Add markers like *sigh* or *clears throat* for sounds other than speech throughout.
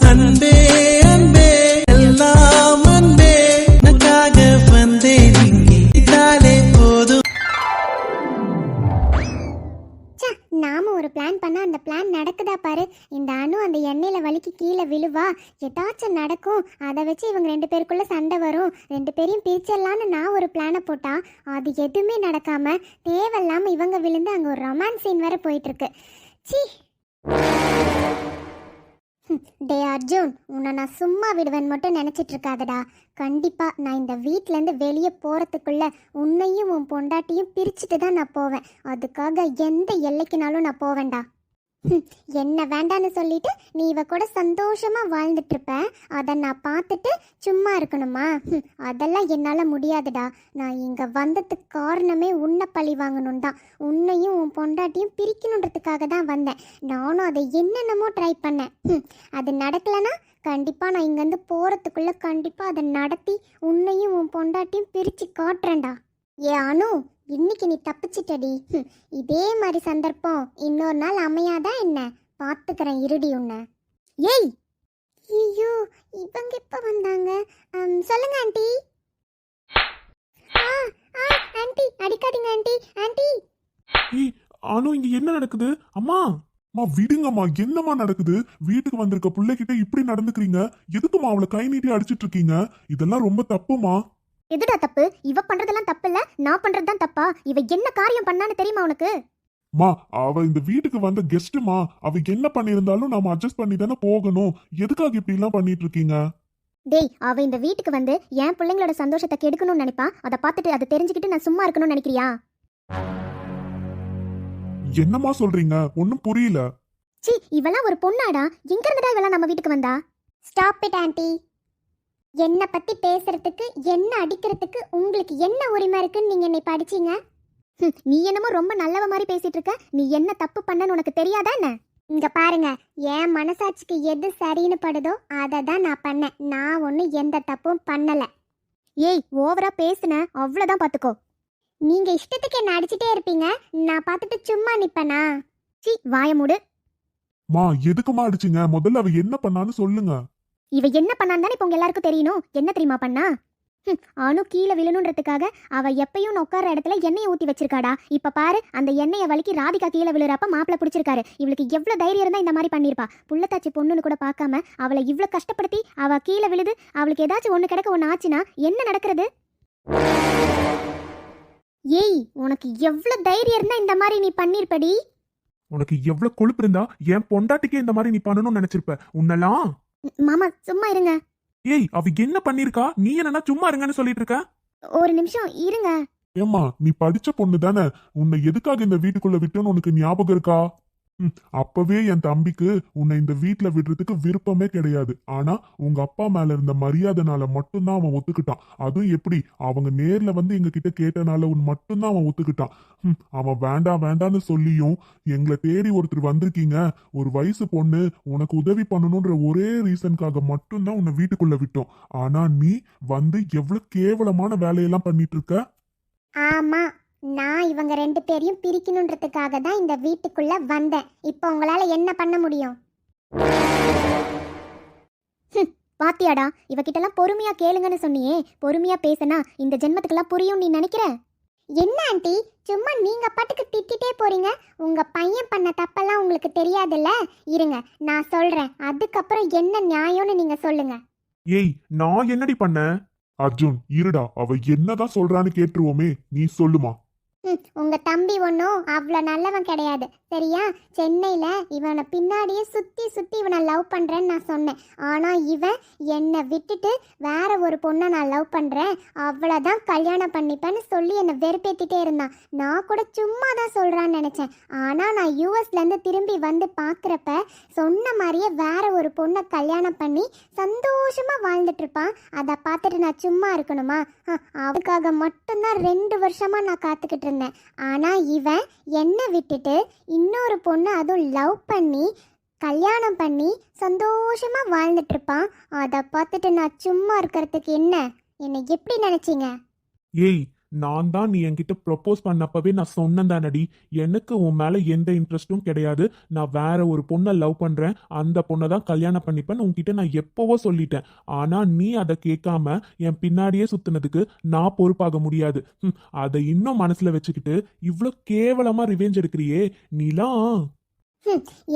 அன்பே அன்பே எல்லாம் அன்பே. உனக்காக வந்தேன் இங்கே. இதாலே போதும். நாம ஒரு பிளான் பண்ணா அந்த பிளான் நடக்குதா பாரு. இந்த அணு அந்த எண்ணெயில வலிக்கு கீழே விழுவா. ஏதாச்சும் நடக்கும். அதை வச்சு இவங்க ரெண்டு பேருக்குள்ள சண்டை வரும். ரெண்டு பேரையும் பிரிச்சிடலான்னு நான் ஒரு பிளானை போட்டா அது எதுவுமே நடக்காம தேவையில்லாம இவங்க விழுந்து அங்க ஒரு ரொமான்ஸ் சீன் வேற போயிட்டு இருக்கு. ச்சீ. *laughs* டே அர்ஜுன் உன்னை நான் சும்மா விடுவேன் மட்டும் நினச்சிட்டு இருக்காதடா கண்டிப்பா நான் இந்த வீட்டிலேருந்து வெளியே போகிறதுக்குள்ள உன்னையும் உன் பொண்டாட்டியும் பிரிச்சுட்டு தான் நான் போவேன். அதுக்காக எந்த எல்லைக்குனாலும் நான் போவேன்டா. *laughs* என்ன வேண்டான்னு சொல்லிட்டு நீ இவ கூட சந்தோஷமா வாழ்ந்துட்டு இருப்ப அதை நான் பார்த்துட்டு சும்மா இருக்கணுமா? *laughs* அதெல்லாம் என்னால் முடியாதுடா. நான் இங்கே வந்ததுக்கு காரணமே உன்னை பழி வாங்கணும் தான் உன்னையும் உன் பொண்டாட்டியும் பிரிக்கணுன்றதுக்காக தான் வந்தேன். நானும் அதை என்னென்னமோ ட்ரை பண்ணேன். *laughs* அது நடக்கலைன்னா கண்டிப்பாக நான் இங்கேருந்து போகிறதுக்குள்ளே கண்டிப்பாக அதை நடத்தி உன்னையும் உன் பொண்டாட்டியும் பிரித்து காட்டுறேன்டா. ஏ அனு இன்னைக்கு நீ தப்பிச்சிட்டடி. இதே மாதிரி சந்தர்ப்பம் இன்னொரு நாள் அமையாதா என்ன? பார்த்துக்கிறேன் இருடி உன்னை. ஏய்! ஐயோ இவங்க எப்போ வந்தாங்க? சொல்லுங்க ஆண்டி. ஆ ஆ ஆண்டி அடிக்காதீங்க ஆண்டி. ஆண்டி! ஏய் அனு இங்க என்ன நடக்குது? அம்மா! அம்மா விடுங்கம்மா என்னம்மா நடக்குது? வீட்டுக்கு வந்திருக்க பிள்ளைகிட்ட இப்படி நடந்துக்கிறீங்க? எதுக்குமா அவளை கை நீட்டி அடிச்சிட்டு இருக்கீங்க? இதெல்லாம் ரொம்ப தப்புமா எதுடா தப்பு? இவ பண்றதெல்லாம் தப்பு இல்ல நான் பண்றது தான் தப்பா? இவ என்ன காரியம் பண்ணான்னு தெரியுமா உனக்கு? மா அவ இந்த வீட்டுக்கு வந்த கெஸ்ட்மா அவ என்ன பண்ணியிருந்தாலும் நாம அட்ஜஸ்ட் பண்ணி தானே போகணும். எதுக்காக இப்படி எல்லாம் பண்ணிட்டு இருக்கீங்க டேய் அவ இந்த வீட்டுக்கு வந்து என் பிள்ளைங்களோட சந்தோஷத்தை கெடுக்கணும்னு நினைப்பா? அதை பார்த்துட்டு அதை தெரிஞ்சுக்கிட்டு நான் சும்மா இருக்கணும்னு நினைக்கிறியா? என்னம்மா சொல்றீங்க? ஒன்னும் புரியல. சி இவெல்லாம் ஒரு பொண்ணாடா. எங்க இருந்துடா இவெல்லாம் நம்ம வீட்டுக்கு வந்தா? ஸ்டாப் இட் ஆண்டி என்னை பற்றி பேசுறதுக்கு என்ன அடிக்கிறதுக்கு உங்களுக்கு என்ன உரிமை இருக்குன்னு நீங்கள் என்னை படிச்சீங்க? நீ என்னமோ ரொம்ப நல்லவ மாதிரி பேசிட்டு இருக்க. நீ என்ன தப்பு பண்ணன்னு உனக்கு தெரியாதா என்ன? இங்க பாருங்க என் மனசாட்சிக்கு எது சரின்னு படுதோ அதை தான் நான் பண்ணேன். நான் ஒன்றும் எந்த தப்பும் பண்ணல. ஏய் ஓவரா பேசுன. அவ்வளோதான் பார்த்துக்கோ நீங்க இஷ்டத்துக்கு என்ன அடிச்சிட்டே இருப்பீங்க. நான் பார்த்துட்டு சும்மா நிப்பனா? சி வாய மூடு. மா எதுக்குமா அடிச்சீங்க? முதல்ல அவ என்ன பண்ணான்னு சொல்லுங்க. இவ என்ன பண்ணான்னு தானே இப்போ உங்க எல்லாருக்கும் தெரியணும். என்ன தெரியுமா பண்ணா? அணு கீழே விழணுன்றதுக்காக அவ எப்பயும் உட்கார உட்கார்ற இடத்துல எண்ணெயை ஊத்தி வச்சிருக்காடா. இப்ப பாரு அந்த எண்ணெயை வலிக்கு ராதிகா கீழே விழுறப்ப மாப்பிள்ள பிடிச்சிருக்காரு. இவளுக்கு எவ்வளவு தைரியம் இருந்தா இந்த மாதிரி பண்ணிருப்பா. புள்ளத்தாச்சி பொண்ணுன்னு கூட பார்க்காம அவளை இவ்வளவு கஷ்டப்படுத்தி அவ கீழே விழுது அவளுக்கு ஏதாச்சும் ஒண்ணு கிடக்க ஒண்ணு ஆச்சுன்னா என்ன நடக்கிறது? ஏய் உனக்கு எவ்வளவு தைரியம் இருந்தா இந்த மாதிரி நீ பண்ணிருப்படி? உனக்கு எவ்வளவு கொழுப்பு இருந்தா என் பொண்டாட்டிக்கே இந்த மாதிரி நீ பண்ணணும்னு நினைச்சிருப்ப. உன்னெல்லாம் மாமா சும்மா இருங்க. ஏய் அவ என்ன பண்ணிருக்கா? நீ என்னன்னா சும்மா இருங்கன்னு சொல்லிட்டு இருக்க ஒரு நிமிஷம் இருங்க. ஏம்மா நீ படிச்ச பொண்ணு தானே உன்னை எதுக்காக இந்த வீட்டுக்குள்ள விட்டோன்னு உனக்கு ஞாபகம் இருக்கா? அப்பவே என் தம்பிக்கு உன்னை இந்த வீட்ல விடுறதுக்கு விருப்பமே கிடையாது. ஆனா உங்க அப்பா மேல இருந்த மரியாதைனால மட்டும்தான் அவன் ஒத்துக்கிட்டான். அதுவும் எப்படி? அவங்க நேர்ல வந்து எங்க கிட்ட கேட்டனால உன் மட்டும்தான் அவன் ஒத்துக்கிட்டான். ம், அவன் வேண்டாம் வேண்டான்னு சொல்லியும் எங்களை தேடி ஒருத்தர் வந்திருக்கீங்க. ஒரு வயசு பொண்ணு உனக்கு உதவி பண்ணணுன்ற ஒரே ரீசனுக்காக மட்டும்தான் உன்னை வீட்டுக்குள்ள விட்டோம். ஆனா நீ வந்து எவ்வளவு கேவலமான வேலையெல்லாம் பண்ணிட்டு இருக்க? ஆமா. நான் இவங்க ரெண்டு பேரையும் பிரிக்கணுன்றதுக்காக தான் இந்த வீட்டுக்குள்ள வந்தேன். இப்போ உங்களால என்ன பண்ண முடியும்? பாத்தியாடா இவகிட்டலாம் பொறுமையா கேளுங்கன்னு சொன்னியே. பொறுமையா பேசினா இந்த ஜென்மத்துக்கெல்லாம் புரியும் நீ நினைக்கிற? என்ன ஆண்டி சும்மா நீங்க பாட்டுக்கு திட்டிட்டே போறீங்க? உங்க பையன் பண்ண தப்பெல்லாம் உங்களுக்கு தெரியாதுல்ல? இருங்க நான் சொல்றேன். அதுக்கப்புறம் என்ன நியாயம்னு நீங்க சொல்லுங்க. ஏய் நான் என்னடி பண்ணேன்? அர்ஜுன் இருடா அவ என்னதான் சொல்றான்னு கேட்டுருவோமே நீ சொல்லுமா? ம், உங்க தம்பி ஒன்றும் அவ்வளோ நல்லவன் கிடையாது. சரியா? சென்னையில் இவனை பின்னாடியே சுற்றி சுற்றி இவனை லவ் பண்ணுறேன்னு நான் சொன்னேன். ஆனால் இவன் என்னை விட்டுட்டு வேற ஒரு பொண்ணை நான் லவ் பண்ணுறேன் அவ்வளோதான் கல்யாணம் பண்ணிப்பேன்னு சொல்லி என்னை வெறுப்பேற்றிட்டே இருந்தான். நான் கூட சும்மா தான் சொல்கிறான்னு நினச்சேன். ஆனால் நான் யூஎஸ்லேருந்து திரும்பி வந்து பார்க்குறப்ப சொன்ன மாதிரியே வேற ஒரு பொண்ணை கல்யாணம் பண்ணி சந்தோஷமாக வாழ்ந்துட்டு இருப்பான். அதை பார்த்துட்டு நான் சும்மா இருக்கணுமா? அ, அதுக்காக மட்டும்தான் ரெண்டு வருஷமாக நான் காத்துக்கிட்டு இருந்தேன் ஆனால் இவன் என்னை விட்டுட்டு இன்னொரு பொண்ணு அதுவும் லவ் பண்ணி கல்யாணம் பண்ணி சந்தோஷமா வாழ்ந்துட்டு இருப்பான். அதை பார்த்துட்டு நான் சும்மா இருக்கிறதுக்கு என்ன? என்னை எப்படி நினச்சிங்க? ஏய் நான் தான் நீ என்கிட்ட ப்ரொப்போஸ் பண்ணப்பவே நான் சொன்னேன் தானடி எனக்கு உன் மேல எந்த இன்ட்ரெஸ்டும் கிடையாது. நான் வேற ஒரு பொண்ணை லவ் பண்றேன். அந்த பொண்ணை தான் கல்யாணம் பண்ணிப்பேன் உன்கிட்ட நான் எப்பவோ சொல்லிட்டேன். ஆனா நீ அதை கேட்காம என் பின்னாடியே சுற்றுனதுக்கு நான் பொறுப்பாக முடியாது. ம், அதை இன்னும் மனசுல வச்சுக்கிட்டு இவ்வளோ கேவலமா ரிவெஞ்ச் எடுக்கிறியே. நீலாம்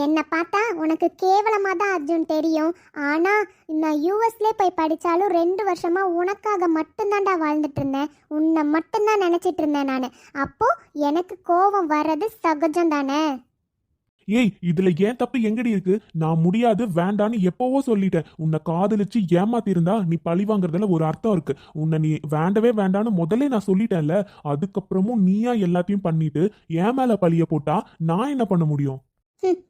என்னை பார்த்தா உனக்கு கேவலமாக தான் அர்ஜுன் தெரியும். ஆனால் நான் யூஎஸ்லே போய் படித்தாலும் ரெண்டு வருஷமாக உனக்காக மட்டும்தான்டா வாழ்ந்துட்டு இருந்தேன். உன்னை மட்டும்தான் நினச்சிட்டு இருந்தேன் நான். அப்போது எனக்கு கோபம் வர்றது சகஜம் தானே? ஏய் இதுல ஏன் தப்பு எங்கடி இருக்கு? நான் முடியாது வேண்டான்னு எப்பவோ சொல்லிட்டேன். உன்னை காதலிச்சு ஏமாத்தி இருந்தா நீ பழி வாங்குறதுல ஒரு அர்த்தம் இருக்கு. உன்னை நீ வேண்டவே வேண்டான்னு முதல்ல நான் சொல்லிட்டேன்ல அதுக்கப்புறமும் நீயா எல்லாத்தையும் பண்ணிட்டு ஏன் மேல பழிய போட்டா நான் என்ன பண்ண முடியும்?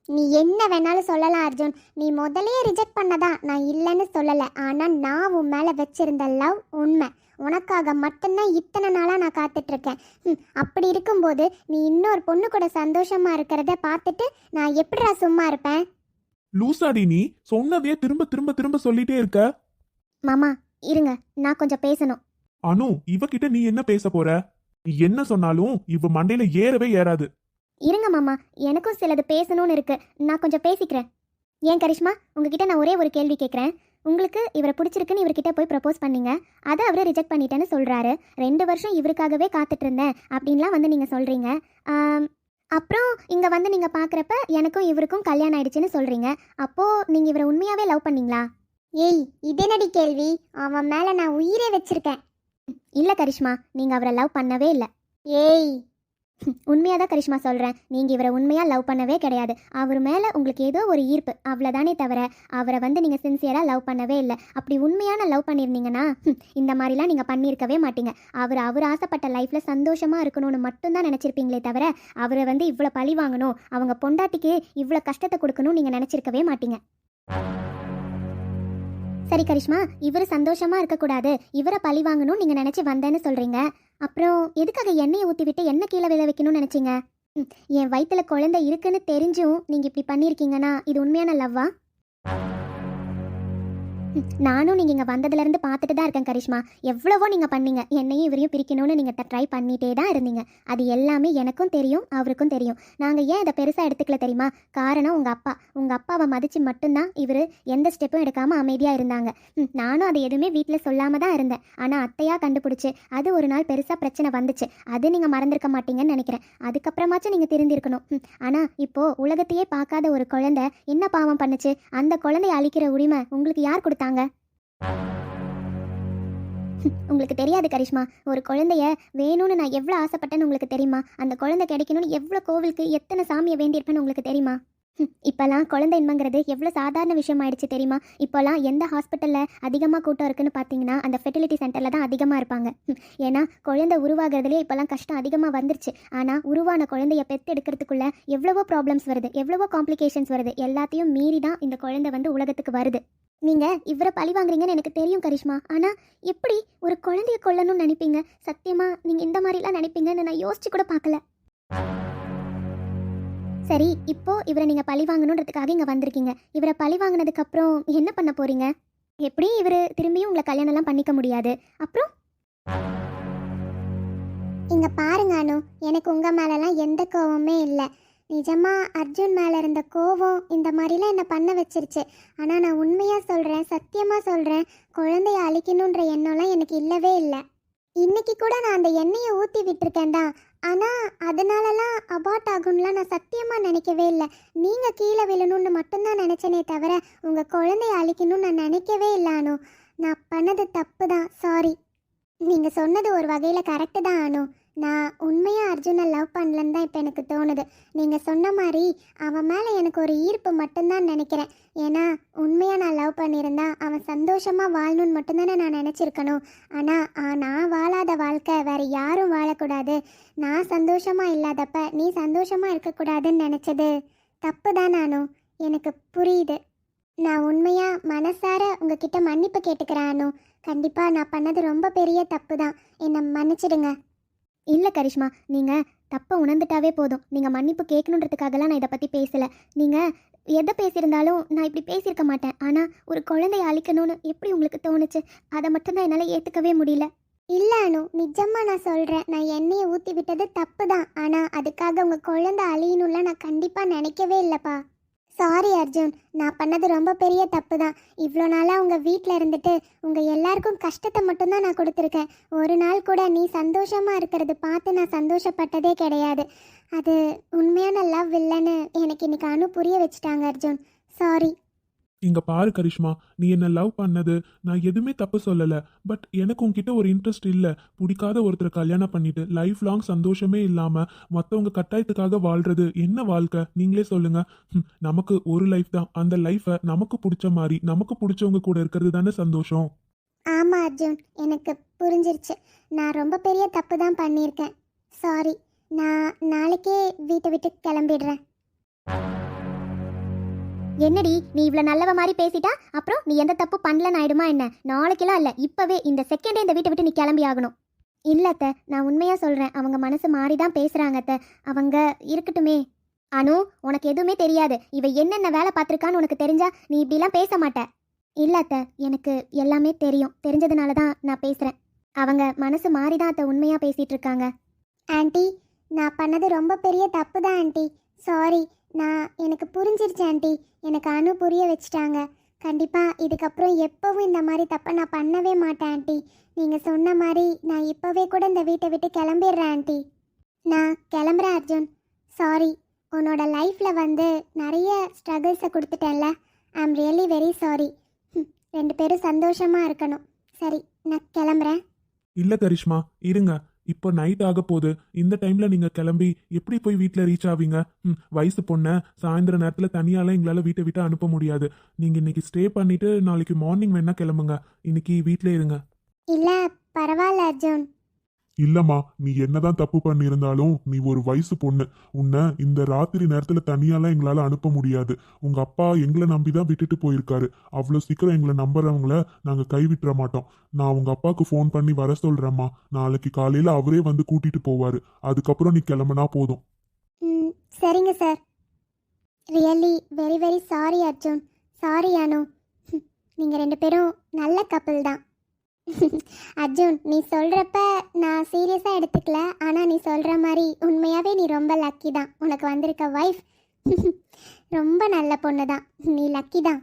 நீ என்ன வேணாலும் சொல்லலாம் அர்ஜுன். நீ முதல்லயே ரிஜெக்ட் பண்ணதான் நான் இல்லைன்னு சொல்லலை. ஆனால் நான் உன் மேலே வச்சிருந்த லவ் உண்மை. உனக்காக மட்டும்தான் இத்தனை நாளாக நான் காத்துட்ருக்கேன். ம் அப்படி இருக்கும்போது நீ இன்னொரு பொண்ணு கூட சந்தோஷமா இருக்கிறத பார்த்துட்டு நான் எப்படிடா சும்மா இருப்பேன்? லூசாடி நீ சொன்னதையே திரும்ப திரும்ப திரும்ப சொல்லிட்டே இருக்க. மாமா இருங்க. நான் கொஞ்சம் பேசணும். அனு இவகிட்ட நீ என்ன பேச போற? நீ என்ன சொன்னாலும் இவ மண்டையில ஏறவே ஏறாது. இருங்க மாமா எனக்கும் சிலது பேசணும்னு இருக்கு. நான் கொஞ்சம் பேசிக்கிறேன். ஏன் கரிஷ்மா உங்ககிட்ட நான் ஒரே ஒரு கேள்வி கேட்குறேன் உங்களுக்கு இவரை பிடிச்சிருக்குன்னு இவர்கிட்ட போய் ப்ரப்போஸ் பண்ணீங்க. அதை அவரை ரிஜெக்ட் பண்ணிட்டேன்னு சொல்கிறாரு ரெண்டு வருஷம் இவருக்காகவே காத்துட்டு இருந்தேன் அப்படின்லாம் வந்து நீங்கள் சொல்கிறீங்க அப்புறம் இங்கே வந்து நீங்கள் பார்க்குறப்ப எனக்கும் இவருக்கும் கல்யாணம் ஆயிடுச்சுன்னு சொல்கிறீங்க அப்போது நீங்கள் இவரை உண்மையாகவே லவ் பண்ணீங்களா? ஏய் இதனடி கேள்வி? அவன் மேலே நான் உயிரே வச்சிருக்கேன். இல்லை கரிஷ்மா நீங்கள் அவரை லவ் பண்ணவே இல்லை. ஏய் உண்மையாக தான் கரிஷ்மா சொல்கிறேன் நீங்கள் இவரை உண்மையாக லவ் பண்ணவே கிடையாது. அவர் மேலே உங்களுக்கு ஏதோ ஒரு ஈர்ப்பு. அவ்வளோதானே தவிர அவரை வந்து நீங்கள் சின்சியராக லவ் பண்ணவே இல்லை. அப்படி உண்மையான லவ் பண்ணியிருந்தீங்கன்னா இந்த மாதிரிலாம் நீங்கள் பண்ணியிருக்கவே மாட்டீங்க. அவர் அவர் ஆசைப்பட்ட லைஃப்பில் சந்தோஷமாக இருக்கணும்னு மட்டும்தான் நினச்சிருப்பீங்களே தவிர அவரை வந்து இவ்வளோ பழி வாங்கணும் அவங்க பொண்டாட்டிக்கு இவ்வளோ கஷ்டத்தை கொடுக்கணும்னு நீங்கள் நினச்சிருக்கவே மாட்டீங்க. சரி கரிஷ்மா இவர் சந்தோஷமா இருக்கக்கூடாது. இவரை பழி வாங்கணும் நீங்க நினைச்சு வந்தேன்னு சொல்றீங்க. அப்புறம் எதுக்காக எண்ணெயை ஊத்தி விட்டு என்ன கீழே விழ வைக்கணும்னு நினைச்சீங்க? ம், என் வயிற்றுல குழந்தை இருக்குன்னு தெரிஞ்சும் நீங்க இப்படி பண்ணிருக்கீங்கன்னா இது உண்மையான லவ்வா? நானும் நீங்க இங்க வந்ததுல இருந்து பார்த்துட்டு தான் இருக்கேன் கரிஷ்மா. எவ்வளவோ நீங்க பண்ணீங்க. என்னையும் இவரையும் பிரிக்கணும்னு நீங்க ட்ரை பண்ணிட்டே தான் இருந்தீங்க. அது எல்லாமே எனக்கும் தெரியும் அவருக்கும் தெரியும். நாங்க ஏன் இதை பெருசா எடுத்துக்கல தெரியுமா? காரணம் உங்க அப்பா. உங்க அப்பாவை மதிச்சு மட்டும்தான் இவரு எந்த ஸ்டெப்பும் எடுக்காம அமைதியா இருந்தாங்க. நானும் அதை எதுவுமே வீட்டில் சொல்லாம தான் இருந்தேன். ஆனால் அத்தையா கண்டுபிடிச்சு அது ஒரு நாள் பெருசாக பிரச்சனை வந்துச்சு. அது நீங்கள் மறந்துருக்க மாட்டீங்கன்னு நினைக்கிறேன். அதுக்கப்புறமாச்சும் நீங்கள் திருந்திருக்கணும் ஆனால் இப்போ உலகத்தையே பார்க்காத ஒரு குழந்தை என்ன பாவம் பண்ணுச்சு? அந்த குழந்தைய அழிக்கிற உரிமை உங்களுக்கு யார் கொடுத்தா ம், உங்களுக்கு தெரியாது கரிஷ்மா. ஒரு குழந்தைய வேணும்னு நான் எவ்வளோ ஆசைப்பட்டேன்னு உங்களுக்கு தெரியுமா? அந்த குழந்தை கிடைக்கணும்னு எவ்வளோ கோவிலுக்கு எத்தனை சாமியை வேண்டியிருப்பேன்னு உங்களுக்கு தெரியுமா? ம், இப்போல்லாம் குழந்தைன்மைங்கிறது எவ்வளோ சாதாரண விஷயம் ஆயிடுச்சு தெரியுமா? இப்போல்லாம் எந்த ஹாஸ்பிட்டலில் அதிகமாக கூட்டம் இருக்குன்னு பார்த்தீங்கன்னா அந்த ஃபெர்டிலிட்டி சென்டரில் தான் அதிகமாக இருப்பாங்க. ஏன்னா குழந்தை உருவாகிறதுலே இப்போல்லாம் கஷ்டம் அதிகமாக வந்துருச்சு. ஆனால் உருவான குழந்தைய பெற்று எடுக்கிறதுக்குள்ள எவ்வளவோ ப்ராப்ளம்ஸ் வருது எவ்வளவோ காம்ப்ளிகேஷன்ஸ் வருது. எல்லாத்தையும் மீறி தான் இந்த குழந்தை வந்து உலகத்துக்கு வருது. நீங்கள் இவரை பழி வாங்குறீங்கன்னு எனக்கு தெரியும் கரிஷ்மா. ஆனால் எப்படி ஒரு குழந்தைய கொல்லணும்னு நினைப்பீங்க? சத்தியமாக நீங்கள் இந்த மாதிரிலாம் நினைப்பீங்கன்னு நான் யோசிச்சு கூட பார்க்கல. சரி இப்போ இவரை நீங்க பழி வாங்கணுன்றதுக்காக இங்க வந்திருக்கீங்க. இவரை பழி வாங்கினதுக்கு அப்புறம் என்ன பண்ண போறீங்க? எப்படி இவர் திரும்பியும் உங்களை கல்யாணம் எல்லாம் பண்ணிக்க முடியாது? அப்புறம்? இங்க பாருங்க அனு. எனக்கு உங்க மேலலாம் எந்த கோவமே இல்லை. நிஜமா அர்ஜுன் மேலே இருந்த கோவம் இந்த மாதிரிலாம் என்னை பண்ண வச்சிருச்சு. ஆனால் நான் உண்மையாக சொல்கிறேன் சத்தியமாக சொல்கிறேன் குழந்தைய அழிக்கணுன்ற எண்ணம்லாம் எனக்கு இல்லவே இல்லை. இன்னைக்கு கூட நான் அந்த எண்ணெயை ஊற்றி விட்டுருக்கேன்டா ஆனால் அதனாலலாம் அபார்ட் ஆகும்லாம் நான் சத்தியமாக நினைக்கவே இல்லை. நீங்கள் கீழே விழணும்னு மட்டும்தான் நினச்சேனே தவிர உங்கள் குழந்தைய அழிக்கணும்னு நான் நினைக்கவே இல்லை நான் பண்ணது தப்பு தான். சாரி நீங்கள் சொன்னது ஒரு வகையில் கரெக்டு தான் ஆனோ நான் உண்மையாக அர்ஜுனை லவ் பண்ணலன்னு தான் இப்போ எனக்கு தோணுது. நீங்கள் சொன்ன மாதிரி அவன் மேலே எனக்கு ஒரு ஈர்ப்பு மட்டும்தான் நினைக்கிறேன். ஏன்னா உண்மையாக நான் லவ் பண்ணியிருந்தா அவன் சந்தோஷமாக வாழணும்னு மட்டும்தானே நான் நினச்சிருக்கணும். ஆனால் நான் வாழாத வாழ்க்கை வேறு யாரும் வாழக்கூடாது. நான் சந்தோஷமாக இல்லாதப்ப நீ சந்தோஷமாக இருக்கக்கூடாதுன்னு நினச்சது தப்பு தான் நானும் எனக்கு புரியுது. நான் உண்மையாக மனசார உங்ககிட்ட மன்னிப்பு கேட்டுக்கிறேன் அனு. கண்டிப்பாக நான் பண்ணது ரொம்ப பெரிய தப்பு தான். என்னை மன்னிச்சிடுங்க. இல்லை கரிஷ்மா நீங்கள் தப்பை உணர்ந்துட்டாவே போதும். நீங்கள் மன்னிப்பு கேட்கணுன்றதுக்காகலாம் நான் இதை பற்றி பேசலை. நீங்கள் எதை பேசியிருந்தாலும் நான் இப்படி பேசியிருக்க மாட்டேன். ஆனால் ஒரு குழந்தைய அழிக்கணும்னு எப்படி உங்களுக்கு தோணுச்சு? அதை மட்டும்தான் என்னால் ஏற்றுக்கவே முடியல. இல்லை அனு நிஜமா நான் சொல்கிறேன் நான் எண்ணெயை ஊற்றி விட்டது தப்பு தான் ஆனால் அதுக்காக உங்கள் குழந்தை அழியணும்ல நான் கண்டிப்பாக நினைக்கவே இல்லைப்பா. சாரி அர்ஜுன். நான் பண்ணது ரொம்ப பெரிய தப்பு தான் இவ்வளோ நாளாக உங்கள் வீட்டில் இருந்துட்டு உங்கள் எல்லாருக்கும் கஷ்டத்தை மட்டும்தான் நான் கொடுத்துருக்கேன். ஒரு நாள் கூட நீ சந்தோஷமாக இருக்கிறது பார்த்து நான் சந்தோஷப்பட்டதே கிடையாது. அது உண்மையான லவ் இல்லைன்னு எனக்கு இன்னைக்கு அனு புரிய வச்சுட்டாங்க அர்ஜுன். சாரி இங்க பாரு கரிஷ்மா நீ என்ன லவ் பண்ணது? நான் எதுவுமே தப்பு சொல்லல. பட் எனக்கு உன்கிட்ட ஒரு இன்ட்ரெஸ்ட் இல்ல. பிடிக்காத ஒருத்தரை கல்யாணம் பண்ணிட்டு லைஃப் லாங் சந்தோஷமே இல்லாம மத்தவங்க கட்டாயத்துக்காக வாழ்றது என்ன வாழ்க்கை? நீங்களே சொல்லுங்க. நமக்கு ஒரு லைஃப் தான். அந்த லைஃபை நமக்கு பிடிச்ச மாதிரி நமக்கு பிடிச்சவங்க கூட இருக்கிறது தானே சந்தோஷம்? ஆமாம் அர்ஜுன். எனக்கு புரிஞ்சிருச்சு. நான் ரொம்ப பெரிய தப்பு தான் பண்ணியிருக்கேன். சாரி நான் நாளைக்கே வீட்டை விட்டு கிளம்பிடுறேன். என்னடி நீ இவ்வளோ நல்லவ மாதிரி பேசிட்டா? அப்புறம் நீ எந்த தப்பு பண்ணலன்னு ஆயிடுமா என்ன? நாளைக்கெல்லாம் இல்லை இப்போவே இந்த செகண்டே இந்த வீட்டை விட்டு நீ கிளம்பி ஆகணும். இல்லத்த நான் உண்மையாக சொல்கிறேன் அவங்க மனசு மாறி தான் பேசுகிறாங்க அவங்க இருக்கட்டுமே. அனு உனக்கு எதுவுமே தெரியாது. இவ என்னென்ன வேலை பார்த்துருக்கான்னு உனக்கு தெரிஞ்சா நீ இப்படிலாம் பேச மாட்ட. இல்லத்த எனக்கு எல்லாமே தெரியும். தெரிஞ்சதுனால தான் நான் பேசுகிறேன் அவங்க மனசு மாறி தான் அத்தை உண்மையாக பேசிகிட்டு இருக்காங்க. ஆண்டி நான் பண்ணது ரொம்ப பெரிய தப்பு தான் ஆண்டி. சாரி நான் எனக்கு புரிஞ்சிருச்சு ஆண்டி. எனக்கு அனு புரிய வச்சுட்டாங்க. கண்டிப்பாக இதுக்கப்புறம் எப்போவும் இந்த மாதிரி தப்பை நான் பண்ணவே மாட்டேன் ஆண்டி. நீங்கள் சொன்ன மாதிரி நான் இப்போவே கூட இந்த வீட்டை விட்டு கிளம்பிடுறேன் ஆண்டி. நான் கிளம்புறேன் அர்ஜுன். சாரி உன்னோட லைஃப்பில் வந்து நிறைய ஸ்ட்ரகிள்ஸை கொடுத்துட்டேன்ல. ஐ ஆம் ரியலி வெரி சாரி ரெண்டு பேரும் சந்தோஷமாக இருக்கணும். சரி நான் கிளம்புறேன். இல்லை கரிஷ்மா இருங்க. இப்போ நைட் ஆக போகுது. இந்த டைம்ல நீங்க கிளம்பி எப்படி போய் வீட்டில் ரீச் ஆவீங்க? ம், வயசு பொண்ண சாயந்தர நேரத்தில் தனியால எங்களால் வீட்டை விட்டு அனுப்ப முடியாது. நீங்க இன்னைக்கு ஸ்டே பண்ணிட்டு நாளைக்கு மார்னிங் வேணா கிளம்புங்க. இன்னைக்கு வீட்டிலே இருங்க. இல்ல பரவாயில்ல அர்ஜுன். இல்லம்மா நீ என்னதான் தப்பு பண்ணியிருந்தாலும் நீ ஒரு வயசு பொண்ணு. உன்னை இந்த ராத்திரி நேரத்துல தனியாலாம் எங்களால அனுப்ப முடியாது. உங்க அப்பா எங்களை நம்பி தான் விட்டுட்டு போயிருக்காரு. அவ்வளோ சீக்கிரம் எங்களை நம்புறவங்கள நாங்க கைவிட்டுற மாட்டோம். நான் உங்க அப்பாவுக்கு ஃபோன் பண்ணி வர சொல்றேம்மா. நாளைக்கு காலையில அவரே வந்து கூட்டிட்டு போவாரு. அதுக்கப்புறம் நீ கிளம்புனா போதும். ம் சரிங்க sir. Really very very sorry Arjun. Sorry Anu. *laughs* நீங்கள் ரெண்டு பேரும் நல்ல கப்பல் தான். *laughs* அர்ஜுன் நீ சொல்கிறப்ப நான் சீரியஸாக எடுத்துக்கல. ஆனால் நீ சொல்கிற மாதிரி உண்மையாகவே நீ ரொம்ப லக்கி தான். உனக்கு வந்திருக்க ஒய்ஃப் *laughs* ரொம்ப நல்ல பொண்ணு தான் நீ லக்கி தான்.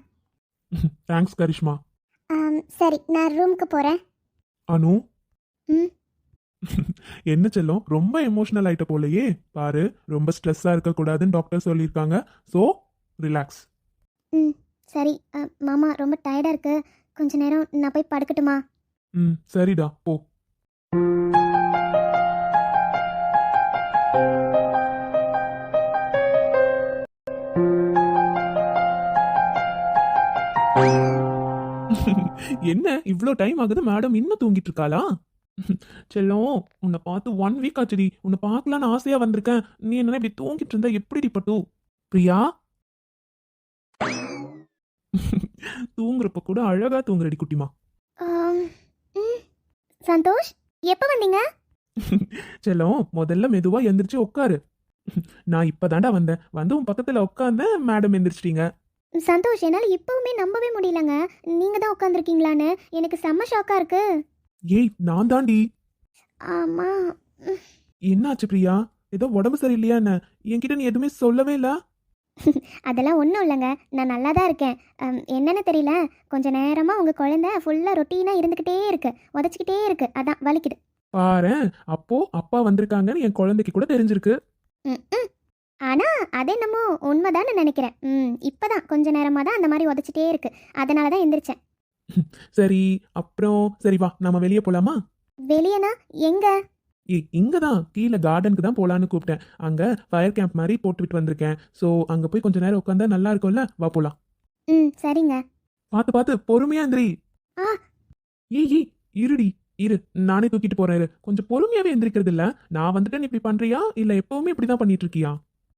தேங்க்ஸ் கரிஷ்மா. சரி நான் ரூமுக்கு போகிறேன் அனு? ம். *laughs* என்ன செல்லம்? ரொம்ப எமோஷனல் ஆயிட்ட போலயே. பாரு ரொம்ப ஸ்ட்ரெஸ்ஸா இருக்க கூடாதுன்னு டாக்டர் சொல்லியிருக்காங்க. ஸோ ரிலாக்ஸ் ம் சரி. மாமா ரொம்ப டயர்டாக இருக்கு. கொஞ்ச நேரம் நான் போய் படுக்கட்டுமா? ம் சரிடா போ. என்ன இவ்ளோ டைம் ஆகுது? மேடம் இன்னும் தூங்கிட்டு இருக்காளா? செல்லம் உன்னை பார்த்து ஒன் வீக் ஆச்சுடி. உன்னை பார்க்கலான்னு ஆசையா வந்திருக்கேன். நீ என்ன இப்படி தூங்கிட்டு இருந்தா? எப்படி பட்டு? பிரியா? தூங்குறப்ப கூட அழகா தூங்குறடி குட்டிமா. சந்தோஷ் எப்போ வந்தீங்க? *laughs* செல்லம் முதல்ல மெதுவா எந்திரிச்சு உட்காரு. நான் இப்பதான்டா வந்தேன். வந்து உன் பக்கத்துல உட்காந்தேன் மேடம் எந்திரிச்சிட்டீங்க. சந்தோஷ் என்னால் இப்போவுமே நம்பவே முடியலங்க. நீங்கள் தான் உட்காந்துருக்கீங்களான்னு எனக்கு செம்ம ஷாக்காக இருக்கு. ஏய் நான் தாண்டி ஆமாம் என்னாச்சு பிரியா? ஏதோ உடம்பு சரியில்லையா என்ன என்கிட்ட நீ எதுவுமே சொல்லவே இல்ல? *laughs* அதெல்லாம் ஒன்றும் இல்லைங்க. நான் நல்லா தான் இருக்கேன் என்னன்னு தெரியல. கொஞ்ச நேரமாக உங்கள் குழந்தை ஃபுல்லாக ரொட்டீனாக இருந்துக்கிட்டே இருக்கு. உதச்சிக்கிட்டே இருக்கு. அதான் வலிக்குது. பாரேன் அப்போ அப்பா வந்திருக்காங்கன்னு என் குழந்தைக்கு கூட தெரிஞ்சிருக்கு. ம் ஆனால் அது என்னமோ உண்மைதான்னு நினைக்கிறேன். ம் இப்போ தான் கொஞ்ச நேரமாக தான் அந்த மாதிரி உதச்சிட்டே இருக்கு. அதனால தான் எந்திரிச்சேன். *laughs* சரி அப்புறம் சரி வா. நாம வெளியே போலாமா? வெளியனா? எங்க? இங்க தான் கீழே கார்டனுக்கு தான் போலான்னு கூப்பிட்டேன். அங்க ஃபயர் கேம்ப் மாதிரி போட்டுவிட்டு வந்திருக்கேன். ஸோ அங்க போய் கொஞ்ச நேரம் உட்காந்தா நல்லா இருக்கும்ல? வா போலாம். ம் சரிங்க. பார்த்து பார்த்து பொறுமையா எந்திரி. ஆ. ஏய் ஏய் இருடி இரு. நானே தூக்கிட்டு போறேன் இரு. கொஞ்சம் பொறுமையாவே எந்திரிக்கிறது இல்ல. நான் வந்துட்டு நீ இப்படி பண்றியா? இல்ல எப்பவுமே இப்படிதான் பண்ணிட்டு இருக்கியா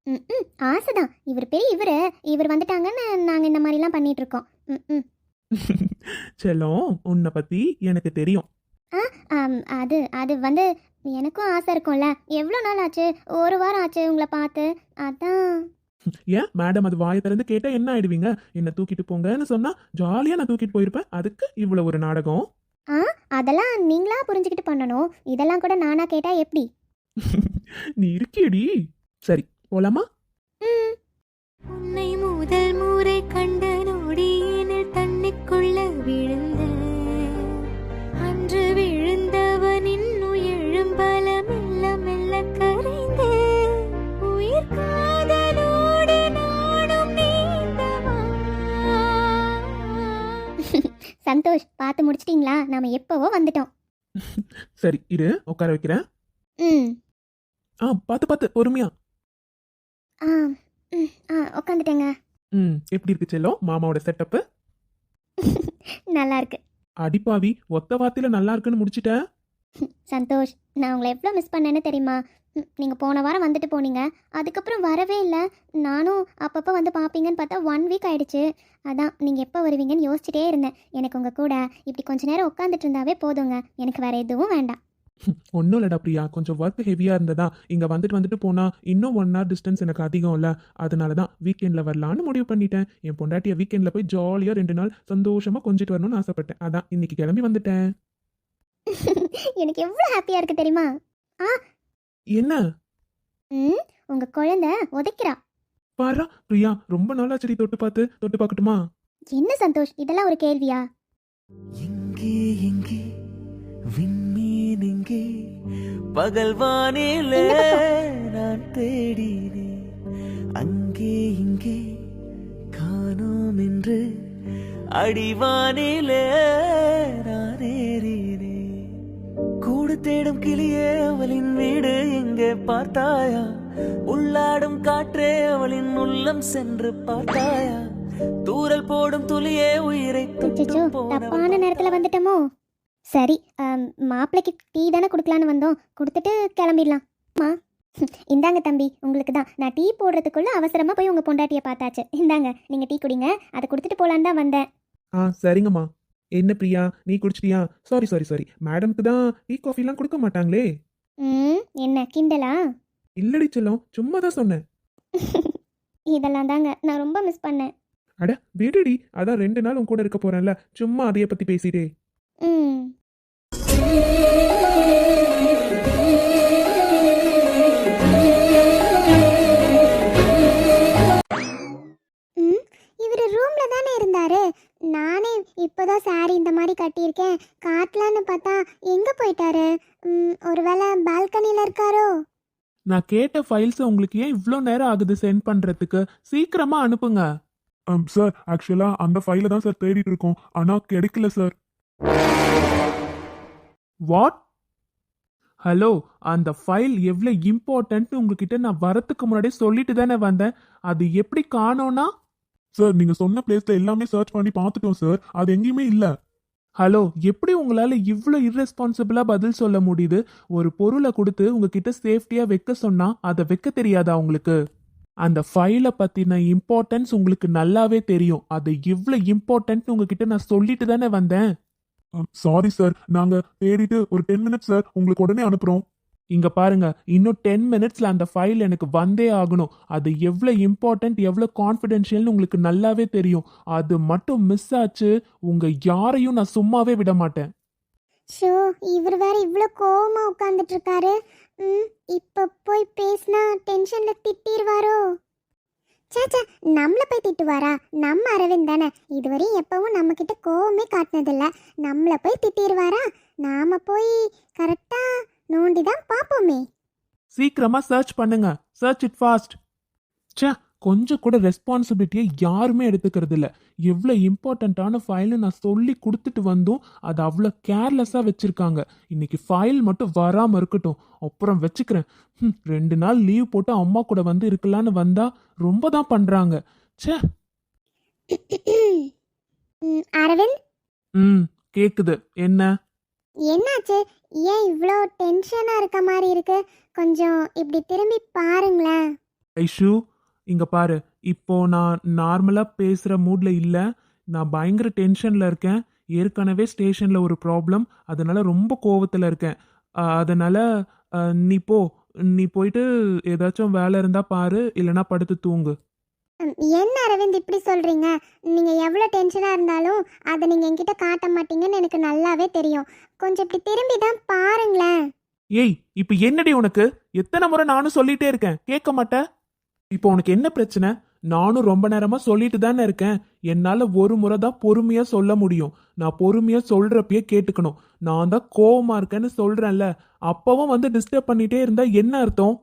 ம் ம் ஆசைதான். இவர் பெரிய இவர். இவர் வந்துட்டாங்கன்னு நாங்கள் இந்த மாதிரிலாம் பண்ணிட்டு இருக்கோம் ம் ம். *laughs* செல்லம் உன்னை பத்தி எனக்கு தெரியும். அது அது வந்து எனக்கும் ஆசை இருக்கும்ல. எவ்வளோ நாள் ஆச்சு? ஒரு வாரம் ஆச்சு உங்களை பார்த்து. அதான். ஏன்? மேடம் அது வாயை திறந்து கேட்டா என்ன ஆயிடுவீங்க? என்ன தூக்கிட்டு போங்கன்னு சொன்னா ஜாலியா நான் தூக்கிட்டு போயிருப்பேன். அதுக்கு இவ்வளவு ஒரு நாடகம். ஆ? அதெல்லாம் நீங்களா புரிஞ்சுக்கிட்டு பண்ணணும். இதெல்லாம் கூட நானா கேட்டா எப்படி? *laughs* நீ இருக்கியடி. சரி போலாமா? உன்னை முதல் முறை கண்ட சந்தோஷ் பார்த்து முடிச்சிட்டிங்களா? நாம எப்போவோ வந்துட்டோம். *laughs* சரி இரு உட்கார வைக்கிறேன். ம். ஆ பார்த்து பார்த்து பொறுமையா. ஆ ம் ஆ உட்காந்துட்டேங்க. ம் எப்படி இருக்கு செல்லம் மாமாவோட செட்டப்பு *laughs* நல்லா இருக்கு அடிப்பாவி ஒத்த வார்த்தையில நல்லா இருக்குன்னு முடிச்சிட்ட? *laughs* சந்தோஷ் நான் உங்களை எவ்வளோ மிஸ் பண்ணேன்னு தெரியுமா? நீங்கள் போன வாரம் வந்துட்டு போனீங்க. அதுக்கப்புறம் வரவே இல்லை. நானும் அப்பப்போ வந்து பார்ப்பீங்கன்னு பார்த்தா ஒன் வீக் ஆயிடுச்சு. அதான் நீங்கள் எப்போ வருவீங்கன்னு யோசிச்சுட்டே இருந்தேன். எனக்கு உங்கள் கூட இப்படி கொஞ்ச நேரம் உட்காந்துட்டு இருந்தாவே போதுங்க. எனக்கு வேற எதுவும் வேண்டாம். *laughs* ஒன்றும் இல்லடா பிரியா. கொஞ்சம் ஒர்க் ஹெவியாக இருந்ததா? இங்கே வந்துட்டு வந்துட்டு போனால் இன்னும் ஒன் ஹவர் டிஸ்டன்ஸ் எனக்கு அதிகம் இல்லை. அதனால தான் வீக்கெண்டில் வரலான்னு முடிவு பண்ணிட்டேன். என் பொண்டாட்டியை வீக்கெண்டில் போய் ஜாலியாக ரெண்டு நாள் சந்தோஷமாக கொஞ்சிட்டு வரணும்னு ஆசைப்பட்டேன். அதான் இன்னைக்கு கிளம்பி வந்துட்டேன். *laughs* எனக்கு எவ்வளோ ஹாப்பியாக இருக்குது தெரியுமா? என்ன? ம் உங்கள் குழந்தை உதைக்கிறா. பாரா பிரியா ரொம்ப நாளாச்சடி தொட்டு பார்த்து தொட்டு பார்க்கட்டுமா? என்ன சந்தோஷ் இதெல்லாம் ஒரு கேள்வியா? எங்கே எங்கே விண்மீன் எங்கே பகல் வானிலே நான் தேடினேன். அங்கே இங்கே காணோம் என்று அடிவானிலே நான் ஏறினேன். தேடும் கிளியே அவளின் வீடு எங்கே பார்த்தாயா? உள்ளாடும் காற்றே அவளின் உள்ளம் சென்று பார்த்தாயா? தூரல் போடும் துளியே உயிரை தப்பான நேரத்தில் வந்துட்டோமோ? சரி மாப்பிள்ளைக்கு டீ தானே கொடுக்கலான்னு வந்தோம். கொடுத்துட்டு கிளம்பிடலாம். மா இந்தாங்க தம்பி உங்களுக்கு தான். நான் டீ போடுறதுக்குள்ள அவசரமாக போய் உங்கள் பொண்டாட்டியை பார்த்தாச்சு. இந்தாங்க நீங்கள் டீ குடிங்க. அதை கொடுத்துட்டு போலான்னு தான் வந்தேன். ஆ சரிங்கம்மா. என்ன பிரியா? நீ குடிச்சிட்டியா? சாரி சாரி சாரி மேடம்க்கு தான் டீ காஃபிலாம் கொடுக்க மாட்டாங்களே. ம் என்ன கிண்டலா? இல்லடி செல்லம் சும்மா தான் சொன்னேன். *laughs* இதெல்லாம் தாங்க நான் ரொம்ப மிஸ் பண்ணேன். அட விடுடி. அதான் ரெண்டு நாள் உன் கூட இருக்க போறேன்ல. சும்மா அதைய பத்தி பேசிட்டே. ம். ம் இவர் ரூம்ல தானே இருந்தாரு? நானே இப்போதான் சாரி இந்த மாதிரி கட்டியிருக்கேன். காட்டலான்னு பார்த்தா எங்க போயிட்டாரு? ஒருவேளை பால்கனில இருக்காரோ? நான் கேட்ட ஃபைல்ஸ் உங்களுக்கு ஏன் இவ்வளோ நேரம் ஆகுது சென்ட் பண்றதுக்கு? சீக்கிரமா அனுப்புங்க. சார் ஆக்சுவலா அந்த ஃபைல தான் சார் தேடிட்டு இருக்கோம். ஆனா கிடைக்கல சார் வாட் ஹலோ அந்த ஃபைல் எவ்வளோ இம்பார்ட்டன்ட்னு உங்ககிட்ட நான் வரத்துக்கு முன்னாடியே சொல்லிட்டு தானே வந்தேன். அது எப்படி காணோம்னா? சார் நீங்க சொன்ன பிளேஸ்ல எல்லாமே சர்ச் பண்ணி பார்த்துட்டோம் சார் அது எங்கேயுமே இல்ல. ஹலோ எப்படி உங்களால் இவ்வளோ இர்ரெஸ்பான்சிபிளாக பதில் சொல்ல முடியுது? ஒரு பொருளை கொடுத்து உங்ககிட்ட சேஃப்டியாக வைக்க சொன்னா அதை வைக்க தெரியாதா உங்களுக்கு? அந்த ஃபைலை பற்றின இம்பார்ட்டன்ஸ் உங்களுக்கு நல்லாவே தெரியும். அது இவ்வளோ இம்பார்ட்டன்ட்னு உங்ககிட்ட நான் சொல்லிட்டு தானே வந்தேன். சாரி சார் நாங்க தேடிட்டு ஒரு டென் மினிட்ஸ் சார் உங்களுக்கு உடனே அனுப்புறோம். இங்க பாருங்க இன்னும் டென் மினிட்ஸ்ல அந்த ஃபைல் எனக்கு வந்தே ஆகணும். அது எவ்வளோ இம்பார்ட்டன்ட் எவ்வளோ கான்ஃபிடென்ஷியல்னு உங்களுக்கு நல்லாவே தெரியும். அது மட்டும் மிஸ் ஆச்சு உங்க யாரையும் நான் சும்மாவே விட மாட்டேன். ஷோ இவர் வேற இவ்வளோ கோவமா உட்காந்துட்டு இருக்காரு ம் இப்போ போய் பேசினா டென்ஷன்ல திட்டிடுவாரோ சாச்சா நம்மள போய் திட்டுவாரா? நம்ம அரவிந்த் தானே. இதுவரையும் எப்பவும் நம்ம கிட்ட கோவமே காட்டினதில்ல. நம்மள போய் திட்டிடுவாரா நாம போய் கரெக்டா நோண்டி தான் பார்ப்போமே. சீக்கிரமா சர்ச் பண்ணுங்க. சர்ச் இட் ஃபாஸ்ட் ச்சே கொஞ்சம் கூட ரெஸ்பான்சிபிலிட்டியை யாருமே எடுத்துக்கிறது இல்ல எவ்வளோ இம்பார்ட்டண்ட்டான ஃபைல்னு நான் சொல்லி கொடுத்துட்டு வந்தும் அது அவ்வளோ கேர்லெஸ்ஸாக வச்சுருக்காங்க. இன்னைக்கு ஃபைல் மட்டும் வராமல் இருக்கட்டும். அப்புறம் வச்சுக்கிறேன். ரெண்டு நாள் லீவ் போட்டு அம்மா கூட வந்து இருக்கலான்னு வந்தா ரொம்ப தான் பண்ணுறாங்க ச்சே. *clears throat* ம், அரவிந்த்? ம் கேக்குது. என்ன? என்னாச்சு? ஏன் இவ்வளோ டென்ஷனாக இருக்க மாதிரி இருக்கு? கொஞ்சம் இப்படி திரும்பி பாருங்களேன். ஐஷு இங்கே பாரு. இப்போ நான் நார்மலாக பேசுகிற மூடில் இல்லை. நான் பயங்கர டென்ஷனில் இருக்கேன். ஏற்கனவே ஸ்டேஷனில் ஒரு ப்ராப்ளம் அதனால ரொம்ப கோவத்தில் இருக்கேன். அதனால் நீ போ. நீ போயிட்டு ஏதாச்சும் வேலை இருந்தால் பாரு. இல்லைன்னா படுத்து தூங்கு. என்ன அரவிந்த் இப்படி சொல்கிறீங்க நீங்கள் எவ்வளோ டென்ஷனாக இருந்தாலும் அதை நீங்கள் என்கிட்ட காட்ட மாட்டீங்கன்னு எனக்கு நல்லாவே தெரியும். கொஞ்சம் இப்படி திரும்பி தான் பாருங்களேன். ஏய் இப்போ என்னடி உனக்கு? எத்தனை முறை நானும் சொல்லிட்டே இருக்கேன். கேட்க மாட்டேன் இப்போ உனக்கு என்ன பிரச்சனை? நானும் ரொம்ப நேரமா சொல்லிட்டு தானே இருக்கேன். என்னால ஒரு முறை தான் பொறுமையா சொல்ல முடியும். நான் பொறுமையா சொல்றப்பயே கேட்டுக்கணும். நான் தான் கோவமா இருக்கேன்னு சொல்றேன்ல. அப்பவும் வந்து டிஸ்டர்ப் பண்ணிட்டே இருந்தா என்ன அர்த்தம்?